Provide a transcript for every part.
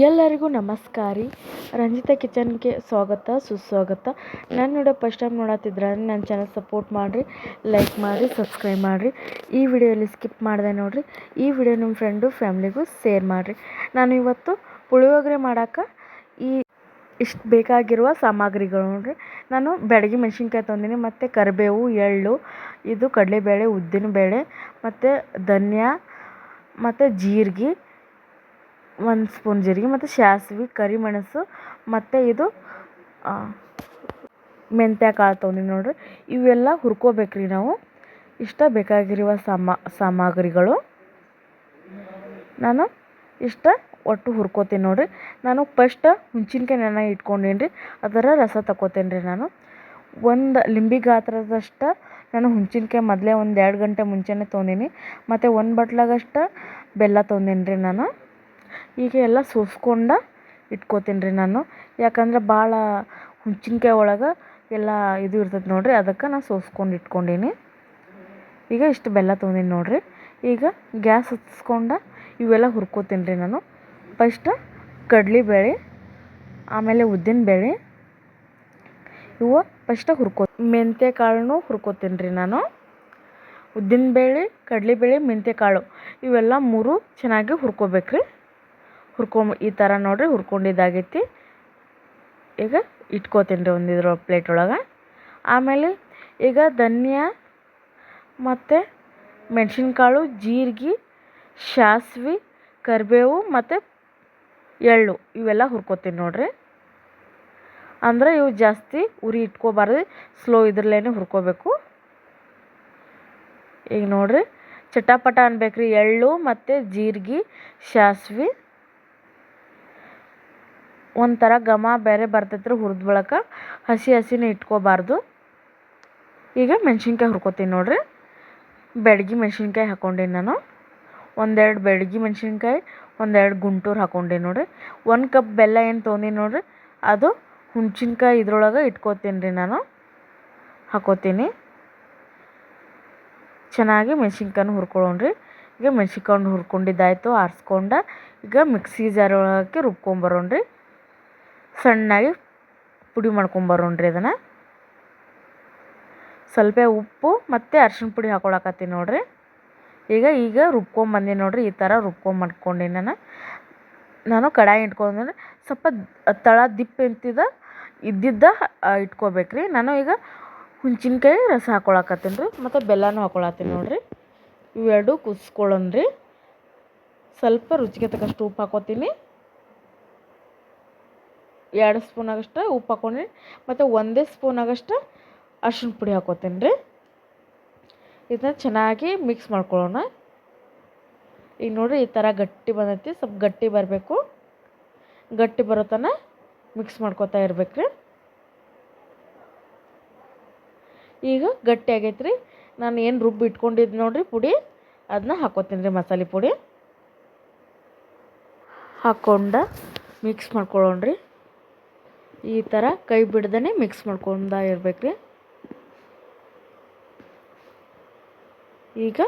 ಎಲ್ಲರಿಗೂ ನಮಸ್ಕಾರ ರೀ. ರಂಜಿತಾ ಕಿಚನ್ಗೆ ಸ್ವಾಗತ, ಸುಸ್ವಾಗತ. ನಾನು ನೋಡೋ ಫಸ್ಟ್ ಟೈಮ್ ನೋಡತ್ತಿದ್ರೆ ನನ್ನ ಚಾನಲ್ ಸಪೋರ್ಟ್ ಮಾಡಿರಿ ಲೈಕ್ ಮಾಡಿರಿ ಸಬ್ಸ್ಕ್ರೈಬ್ ಮಾಡಿರಿ. ಈ ವಿಡಿಯೋಲಿ ಸ್ಕಿಪ್ ಮಾಡಿದೆ ನೋಡಿರಿ. ಈ ವಿಡಿಯೋ ನಿಮ್ಮ ಫ್ರೆಂಡು ಫ್ಯಾಮ್ಲಿಗೂ ಶೇರ್ ಮಾಡಿರಿ. ನಾನು ಇವತ್ತು ಪುಳಿಯೋಗರೆ ಮಾಡೋಕೆ ಈ ಇಷ್ಟು ಬೇಕಾಗಿರುವ ಸಾಮಗ್ರಿಗಳು ನೋಡಿರಿ. ನಾನು ಬೆಳಗ್ಗೆ ಮೆಣಸಿನ್ಕಾಯಿ ತಂದೀನಿ, ಮತ್ತು ಕರಿಬೇವು, ಎಳ್ಳು, ಇದು ಕಡಲೆಬೇಳೆ, ಉದ್ದಿನಬೇಳೆ, ಮತ್ತು ಧನ್ಯ, ಮತ್ತು ಜೀರಿಗೆ ಒಂದು ಸ್ಪೂನ್ ಜೀರಿಗೆ ಮತ್ತು ಸಾಸ್ವೆ, ಕರಿಮೆಣಸು ಮತ್ತು ಇದು ಮೆಂತ್ಯ ಕಾಳು ತೊಗೊಂಡಿ ನೋಡಿರಿ. ಇವೆಲ್ಲ ಹುರ್ಕೋಬೇಕು ರೀ ನಾವು. ಇಷ್ಟ ಬೇಕಾಗಿರುವ ಸಾಮಾ, ಸಾಮಗ್ರಿಗಳು. ನಾನು ಇಷ್ಟ ಒಟ್ಟು ಹುರ್ಕೋತೀನಿ ನೋಡಿರಿ. ನಾನು ಫಸ್ಟ್ ಹುಣ್ಸಿನ್ಕಾಯಿ ನೆನೆ ಇಟ್ಕೊಂಡೀನಿ ರೀ ಅದರ ರಸ ತಗೋತೇನೆ ರೀ ನಾನು. ಒಂದು ಲಿಂಬಿ ಗಾತ್ರದಷ್ಟು ನಾನು ಹುಣ್ಸಿನ್ಕಾಯಿ ಮೊದಲೇ ಒಂದು ಎರಡು ಗಂಟೆ ಮುಂಚೆನೇ ತೊಗೊಂಡೀನಿ. ಮತ್ತು ಒಂದು ಬಟ್ಲಾಗಷ್ಟು ಬೆಲ್ಲ ತೊಗೊಂಡೀನಿ ರೀ ನಾನು. ಈಗ ಎಲ್ಲ ಸೋಸ್ಕೊಂಡು ಇಟ್ಕೋತೀನಿ ರೀ ನಾನು. ಯಾಕಂದ್ರೆ ಭಾಳ ಹುಣ್ಸಿನ್ಕಾಯಿ ಒಳಗೆ ಎಲ್ಲ ಇದು ಇರ್ತದೆ ನೋಡಿರಿ, ಅದಕ್ಕೆ ನಾನು ಸೋಸ್ಕೊಂಡು ಇಟ್ಕೊಂಡೀನಿ. ಈಗ ಇಷ್ಟು ಬೆಲ್ಲ ತೊಗೊಂಡೀನಿ ನೋಡಿರಿ. ಈಗ ಗ್ಯಾಸ್ ಹಚ್ಸ್ಕೊಂಡು ಇವೆಲ್ಲ ಹುರ್ಕೋತೀನಿ ರೀ ನಾನು. ಫಸ್ಟ್ ಕಡ್ಲೆಬೇಳೆ ಆಮೇಲೆ ಉದ್ದಿನಬೇಳೆ ಇವು ಫಸ್ಟ್ ಹುರ್ಕೋ, ಮೆಂತ್ಯ ಕಾಳನ್ನು ಹುರ್ಕೋತೀನಿ ರೀ ನಾನು ಉದ್ದಿನಬೇಳೆ ಕಡಲೆಬೇಳೆ ಮೆಂತ್ಯ ಕಾಳು, ಇವೆಲ್ಲ ಮೂರು ಚೆನ್ನಾಗಿ ಹುರ್ಕೋಬೇಕು ರೀ ಹುರ್ಕೊಂಬ, ಈ ಥರ ನೋಡಿರಿ ಹುರ್ಕೊಂಡಿದ್ದಾಗೈತಿ. ಈಗ ಇಟ್ಕೋತೀನಿ ರೀ ಒಂದು ಇದ್ರ ಪ್ಲೇಟ್ ಒಳಗೆ. ಆಮೇಲೆ ಈಗ ಧನಿಯಾ ಮತ್ತು ಮೆಣಸಿನ್ಕಾಳು, ಜೀರಿಗೆ, ಸಾಸ್ವೆ, ಕರಿಬೇವು ಮತ್ತು ಎಳ್ಳು ಇವೆಲ್ಲ ಹುರ್ಕೋತೀನಿ ನೋಡಿರಿ. ಅಂದರೆ ಇವು ಜಾಸ್ತಿ ಉರಿ ಇಟ್ಕೋಬಾರ್ದು ಸ್ಲೋ ಇದ್ರಲ್ಲೇ ಹುರ್ಕೋಬೇಕು. ಈಗ ನೋಡಿರಿ, ಚಟಪಟ ಅನ್ಬೇಕು ರೀ ಎಳ್ಳು ಮತ್ತು ಜೀರಿಗೆ, ಸಾಸ್ವೆ. ಒಂಥರ ಘಮ ಬೇರೆ ಬರ್ತೈತ್ರಿ ಹುರಿದ ಬಳಕ. ಹಸಿ ಹಸಿನೇ ಇಟ್ಕೋಬಾರ್ದು. ಈಗ ಮೆಣ್ಸಿನ್ಕಾಯಿ ಹುರ್ಕೋತೀನಿ ನೋಡಿರಿ. ಬೆಡ್ಗಿ ಮೆಣ್ಸಿನ್ಕಾಯಿ ಹಾಕ್ಕೊಂಡೀನಿ ನಾನು. ಒಂದೆರಡು ಬೆಡ್ಗಿ ಮೆಣ್ಸಿನ್ಕಾಯಿ, ಒಂದೆರಡು ಗುಂಟೂರು ಹಾಕ್ಕೊಂಡೀನಿ ನೋಡಿರಿ. ಒಂದು ಕಪ್ ಬೆಲ್ಲ ಏನು ತೊಗೊಂಡೀನಿ ನೋಡಿರಿ. ಅದು ಹುಣ್ಸಿನ್ಕಾಯಿ ಇದ್ರೊಳಗೆ ಇಟ್ಕೋತೀನಿ ರೀ ನಾನು. ಹಾಕೋತೀನಿ. ಚೆನ್ನಾಗಿ ಮೆಣ್ಸಿನ್ಕಾಯನ್ನು ಹುರ್ಕೊಳ್ಳೋಣ್ರಿ ಈಗ ಮೆಣ್ಸಿನ್ಕಾಯಿ ಹುರ್ಕೊಂಡಿದ್ದಾಯಿತು, ಆರಿಸ್ಕೊಂಡ ಈಗ ಮಿಕ್ಸಿ ಜಾರ್ ಒಳಗೆ ರುಬ್ಕೊಂಬರೋಣ್ರಿ ಸಣ್ಣಾಗಿ ಪುಡಿ ಮಾಡ್ಕೊಂಬರೋಣ್ರಿ ಅದನ್ನು. ಸ್ವಲ್ಪ ಉಪ್ಪು ಮತ್ತು ಅರ್ಶಿಣ ಪುಡಿ ಹಾಕೊಳಕತ್ತೀನಿ ನೋಡಿರಿ. ಈಗ ಈಗ ರುಬ್ಕೊಂಬಂದೆ ನೋಡಿರಿ, ಈ ಥರ ರುಬ್ಕೊಂಬಂದ್ಕೊಂಡೀನಿ ನಾನು. ನಾನು ಕಡಾಯಿ ಇಟ್ಕೊಂಡ್ರೆ ಸ್ವಲ್ಪ ತಳ ದಿಪ್ಪ ಎಂತಿದ, ಇದ್ದಿದ್ದ ಇಟ್ಕೋಬೇಕು ರೀ ನಾನು ಈಗ ಹುಣ್ಸಿನ್ಕಾಯಿ ರಸ ಹಾಕೊಳಕತ್ತೀನಿ ರೀ, ಮತ್ತು ಬೆಲ್ಲನೂ ಹಾಕೊಳತ್ತೀನಿ ನೋಡಿರಿ. ಇವೆರಡು ಕುದಿಸ್ಕೊಳ್ಳೋಣ್ರಿ ಸ್ವಲ್ಪ ರುಚಿಗೆ ತಕ್ಕಷ್ಟು ಉಪ್ಪು ಹಾಕೋತೀನಿ. ಎರಡು ಸ್ಪೂನಾಗಷ್ಟು ಉಪ್ಪು ಹಾಕೊಂಡ್ರಿ. ಮತ್ತು ಒಂದೇ ಸ್ಪೂನಾಗಷ್ಟು ಅರ್ಶಿಣ ಪುಡಿ ಹಾಕೋತೀನಿ ರೀ. ಇದನ್ನ ಚೆನ್ನಾಗಿ ಮಿಕ್ಸ್ ಮಾಡ್ಕೊಳ್ಳೋಣ. ಈಗ ನೋಡಿರಿ ಈ ಥರ ಗಟ್ಟಿ ಬಂದೈತಿ, ಸ್ವಲ್ಪ ಗಟ್ಟಿ ಬರಬೇಕು. ಗಟ್ಟಿ ಬರೋ ತನ ಮಿಕ್ಸ್ ಮಾಡ್ಕೊತಾ ಇರ್ಬೇಕು ರೀ. ಈಗ ಗಟ್ಟಿ ಆಗೈತೆ ರೀ ನಾನು ಏನು ರುಬ್ಬಿ ಇಟ್ಕೊಂಡಿದ್ದು ನೋಡಿರಿ ಪುಡಿ ಅದನ್ನ ಹಾಕೋತೀನಿ ರೀ ಮಸಾಲೆ ಪುಡಿ. ಹಾಕ್ಕೊಂಡು ಮಿಕ್ಸ್ ಮಾಡ್ಕೊಳ್ಳೋಣ್ರಿ. ಈ ಥರ ಕೈ ಬಿಡ್ದೇ ಮಿಕ್ಸ್ ಮಾಡ್ಕೊಂಡ ಇರಬೇಕು. ರೀ ಈಗ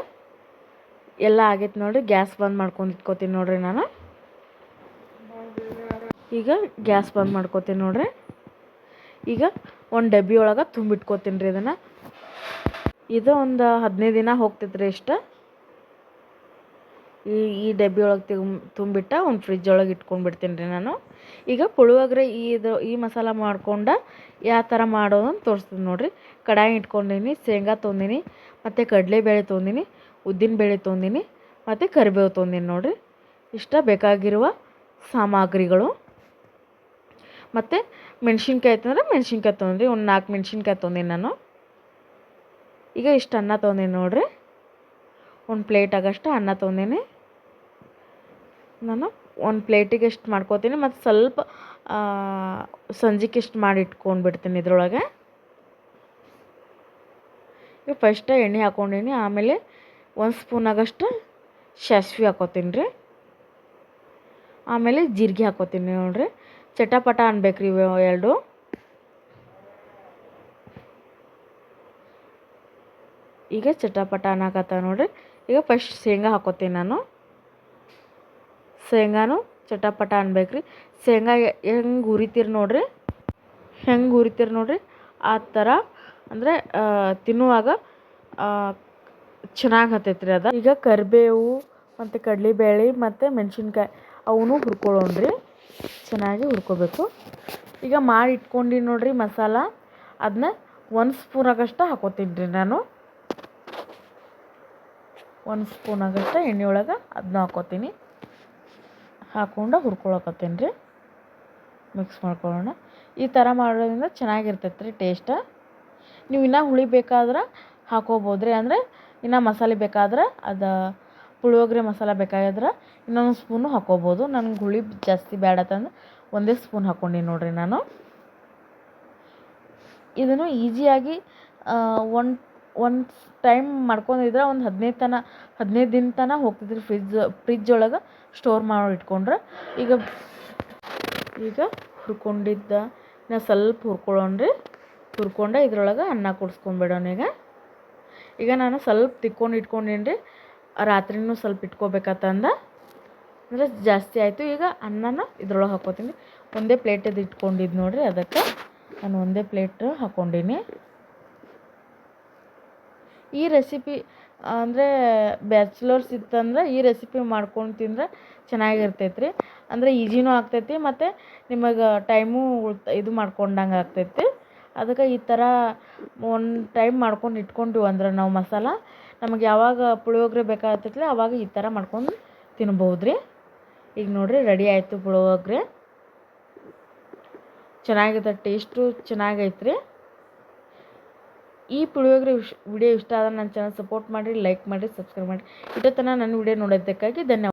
ಎಲ್ಲ ಆಗೈತೆ ನೋಡಿರಿ, ಗ್ಯಾಸ್ ಬಂದ್ ಮಾಡ್ಕೊಂಡು ಇಟ್ಕೋತೀನಿ ನೋಡಿರಿ ನಾನು. ಈಗ ಗ್ಯಾಸ್ ಬಂದ್ ಮಾಡ್ಕೋತೀನಿ ನೋಡಿರಿ. ಈಗ ಒಂದು ಡಬ್ಬಿ ಒಳಗೆ ತುಂಬಿಟ್ಕೋತೀನಿ ರೀ ಇದನ್ನು. ಇದು ಒಂದು ಹದಿನೈದು ದಿನ ಹೋಗ್ತೈತೆ ರೀ ಇಷ್ಟ. ಈ ಈ ಡಬ್ಬಿ ಒಳಗೆ ತುಂಬ ತುಂಬಿಟ್ಟ ಒಂದು ಫ್ರಿಜ್ ಒಳಗೆ ಇಟ್ಕೊಂಡ್ಬಿಡ್ತೀನಿ ರೀ ನಾನು. ಈಗ ಪುಳಿಯೋಗರೆ ಇದು, ಈ ಮಸಾಲ ಮಾಡ್ಕೊಂಡು ಯಾವ ಥರ ಮಾಡೋದು ಅಂತ ತೋರಿಸ್ತೀನಿ ನೋಡಿರಿ. ಕಡಾಯಿ ಇಟ್ಕೊಂಡಿನಿ, ಶೇಂಗಾ ತೊಂದಿನಿ, ಮತ್ತು ಕಡಲೆಬೇಳೆ ತೊಂದಿನಿ, ಉದ್ದಿನಬೇಳೆ ತೊಂದಿನಿ, ಮತ್ತು ಕರಿಬೇವು ತೊಂದಿನಿ ನೋಡಿರಿ. ಇಷ್ಟ ಬೇಕಾಗಿರುವ ಸಾಮಗ್ರಿಗಳು. ಮತ್ತು ಮೆಣಸಿನ್ಕಾಯಿ ತಂದರೆ ಮೆಣಸಿನ್ಕಾಯಿ ತೊಗೊಂಡ್ರಿ ಒಂದು ನಾಲ್ಕು ಮೆಣಸಿನ್ಕಾಯಿ ತೊಂದಿನಿ ನಾನು. ಈಗ ಇಷ್ಟು ಅನ್ನ ತೊಗೊಂಡಿನಿ ನೋಡಿರಿ. ಒಂದು ಪ್ಲೇಟ್ ಪ್ಲೇಟಾಗಷ್ಟು ಅನ್ನ ತೊಗೊಂಡೀನಿ ನಾನು ಒಂದು ಪ್ಲೇಟಿಗೆ ಎಷ್ಟು ಮಾಡ್ಕೋತೀನಿ ಮತ್ತು ಸ್ವಲ್ಪ ಸಂಜೆಗೆ ಇಷ್ಟು ಮಾಡಿ ಇಟ್ಕೊಂಡ್ಬಿಡ್ತೀನಿ ಇದ್ರೊಳಗೆ. ಈಗ ಫಸ್ಟ ಎಣ್ಣೆ ಹಾಕ್ಕೊಂಡೀನಿ, ಆಮೇಲೆ ಒಂದು ಸ್ಪೂನಾಗಷ್ಟು ಸಾಸ್ವಿ ಹಾಕೋತೀನಿ ರೀ. ಆಮೇಲೆ ಜೀರಿಗೆ ಹಾಕೋತೀನಿ ನೋಡಿರಿ. ಚಟಪಟ ಅನ್ಬೇಕು ಇವು ಎರಡು. ಈಗ ಚಟಪಟ ಅನ್ನಾಕತ್ತ ನೋಡಿರಿ. ಈಗ ಫಸ್ಟ್ ಶೇಂಗಾ ಹಾಕೋತೀನಿ ನಾನು. ಶೇಂಗಾನು ಚಟಪಟ ಅನ್ಬೇಕು ರೀ. ಶೇಂಗಾ ಹೆಂಗೆ ಹುರಿತೀರಿ ನೋಡಿರಿ? ಹೆಂಗೆ ಉರಿತೀರಿ ನೋಡಿರಿ? ಆ ಥರ ಅಂದರೆ ತಿನ್ನುವಾಗ ಚೆನ್ನಾಗಿ ಹತ್ತೈತೆ ರೀ ಅದು. ಈಗ ಕರಿಬೇವು ಮತ್ತು ಕಡಲೆಬೇಳೆ ಮತ್ತು ಮೆಣಸಿನ್ಕಾಯಿ ಅವನು ಹುರ್ಕೊಳ್ಳೋಣ್ರಿ. ಚೆನ್ನಾಗಿ ಹುರ್ಕೋಬೇಕು. ಈಗ ಮಾಡಿ ಇಟ್ಕೊಂಡು ನೋಡಿರಿ ಮಸಾಲ. ಅದನ್ನ ಒಂದು ಸ್ಪೂನ್ ಆಗಷ್ಟು ಹಾಕೋತೀನಿ ರೀ ನಾನು. ಒಂದು ಸ್ಪೂನ್ ಆಗಷ್ಟ ಎಣ್ಣೆ ಒಳಗೆ ಅದನ್ನ ಹಾಕೋತೀನಿ. ಹಾಕ್ಕೊಂಡು ಹುರ್ಕೊಳಕತ್ತೀನಿ ರೀ ಮಿಕ್ಸ್ ಮಾಡ್ಕೊಳ್ಳೋಣ. ಈ ಥರ ಮಾಡೋದ್ರಿಂದ ಚೆನ್ನಾಗಿರ್ತೈತೆ ರೀ ಟೇಸ್ಟ ನೀವು ಇನ್ನೂ ಹುಳಿ ಬೇಕಾದ್ರೆ ಹಾಕೋಬೋದು ರೀ ಅಂದರೆ ಇನ್ನೂ ಮಸಾಲೆ ಬೇಕಾದ್ರೆ ಅದು ಪುಳಿಯೋಗ್ರೆ ಮಸಾಲೆ ಬೇಕಾಗಿದ್ರೆ ಇನ್ನೊಂದು ಸ್ಪೂನು ಹಾಕೋಬೋದು. ನನಗೆ ಹುಳಿ ಜಾಸ್ತಿ ಬೇಡತ್ತಂದ್ರೆ ಒಂದೇ ಸ್ಪೂನ್ ಹಾಕ್ಕೊಂಡೀನಿ ನೋಡಿರಿ ನಾನು. ಇದನ್ನು ಈಸಿಯಾಗಿ ಒನ್ ಒಂದು ಟೈಮ್ ಮಾಡ್ಕೊಂಡಿದ್ರೆ ಒಂದು ಹದಿನೈದು ತನ, ಹದಿನೈದು ದಿನ ತನಕ ಹೋಗ್ತಿದ್ರು ರೀ ಫ್ರಿಜ್ ಫ್ರಿಜ್ ಒಳಗೆ ಸ್ಟೋರ್ ಮಾಡಿ ಇಟ್ಕೊಂಡ್ರೆ. ಈಗ ಈಗ ಹುರ್ಕೊಂಡಿದ್ದ, ನಾ ಸ್ವಲ್ಪ ಹುರ್ಕೊಳ್ಳೋಣ್ರಿ. ಹುರ್ಕೊಂಡೆ ಇದ್ರೊಳಗೆ ಅನ್ನ ಕುಡ್ಸ್ಕೊಂಡ್ಬಿಡೋಣ ಈಗ. ಈಗ ನಾನು ಸ್ವಲ್ಪ ತಿಕ್ಕೊಂಡು ಇಟ್ಕೊಂಡೀನಿ ರೀ ರಾತ್ರಿನೂ ಸ್ವಲ್ಪ ಇಟ್ಕೋಬೇಕಂತಂದ ಅಂದರೆ ಜಾಸ್ತಿ ಆಯಿತು. ಈಗ ಅನ್ನನ ಇದ್ರೊಳಗೆ ಹಾಕೋತೀನಿ. ಒಂದೇ ಪ್ಲೇಟದು ಇಟ್ಕೊಂಡಿದ್ದು ನೋಡಿರಿ ಅದಕ್ಕೆ. ನಾನು ಒಂದೇ ಪ್ಲೇಟ್ ಹಾಕ್ಕೊಂಡೀನಿ ಈ ರೆಸಿಪಿ ಅಂದರೆ ಬ್ಯಾಚುಲರ್ಸ್ ಇತ್ತಂದ್ರೆ ಈ ರೆಸಿಪಿ ಮಾಡ್ಕೊಂಡು ತಿಂದ್ರೆ ಚೆನ್ನಾಗಿರ್ತೈತೆ ರೀ ಅಂದರೆ ಈಜಿನೂ ಆಗ್ತೈತಿ ಮತ್ತು ನಿಮಗೆ ಟೈಮು ಉಳ್ತ, ಇದು ಮಾಡ್ಕೊಂಡಂಗೆ ಆಗ್ತೈತಿ. ಅದಕ್ಕೆ ಈ ಥರ ಒಂದು ಟೈಮ್ ಮಾಡ್ಕೊಂಡು ಇಟ್ಕೊಂಡ್ವಿ ಅಂದ್ರೆ ನಾವು ಮಸಾಲ, ನಮಗೆ ಯಾವಾಗ ಪುಳಿಯೋಗರೆ ಬೇಕಾಗ್ತೈತಿ ಆವಾಗ ಈ ಥರ ಮಾಡ್ಕೊಂಡು ತಿನ್ಬೋದು ರೀ ಈಗ ನೋಡಿರಿ ರೆಡಿ ಆಯಿತು ಪುಳಿಯೋಗರೆ. ಚೆನ್ನಾಗಿದೆ ಟೇಸ್ಟು ಚೆನ್ನಾಗೈತೆ ರೀ ಈ ಪುಳಿಯೋಗರೆ ವಿಶ್ ವಿಡಿಯೋ ಇಷ್ಟ ಆದರೆ ನನ್ನ ಚಾನಲ್ ಸಪೋರ್ಟ್ ಮಾಡಿರಿ ಲೈಕ್ ಮಾಡಿರಿ ಸಬ್ಸ್ಕ್ರೈಬ್ ಮಾಡಿರಿ. ತನಕ ನನ್ನ ವಿಡಿಯೋ ನೋಡೋದಕ್ಕಾಗಿ ಧನ್ಯವಾದ.